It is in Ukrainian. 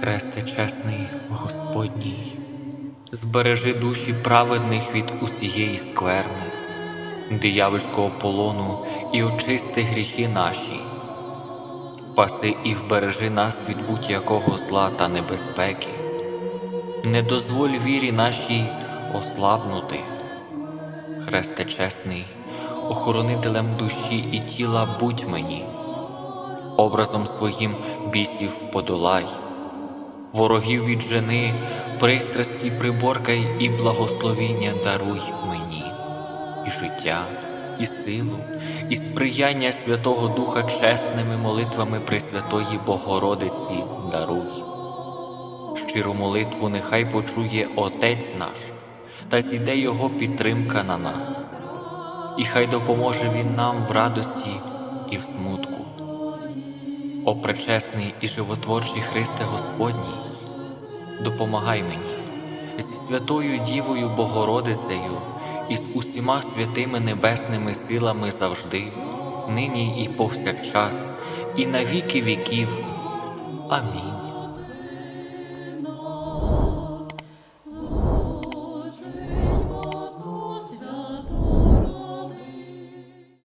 Хресте чесний Господній, збережи душі праведних від усієї скверни, диявольського полону і очисти гріхи наші, спаси і вбережи нас від будь-якого зла та небезпеки, не дозволь вірі нашій ослабнути. Хресте чесний, охоронителем душі і тіла будь мені, образом своїм бісів подолай, ворогів віджени, пристрасті приборкай і благословіння даруй мені, і життя, і силу, і сприяння Святого Духа чесними молитвами Пресвятої Богородиці даруй. Щиру молитву нехай почує Отець наш, та зійде Його підтримка на нас, і хай допоможе Він нам в радості і в смутку. О пречесний і животворчий Христе Господній, допомагай мені зі святою Дівою Богородицею і з усіма святими небесними силами завжди, нині і повсякчас, і на віки віків. Амінь.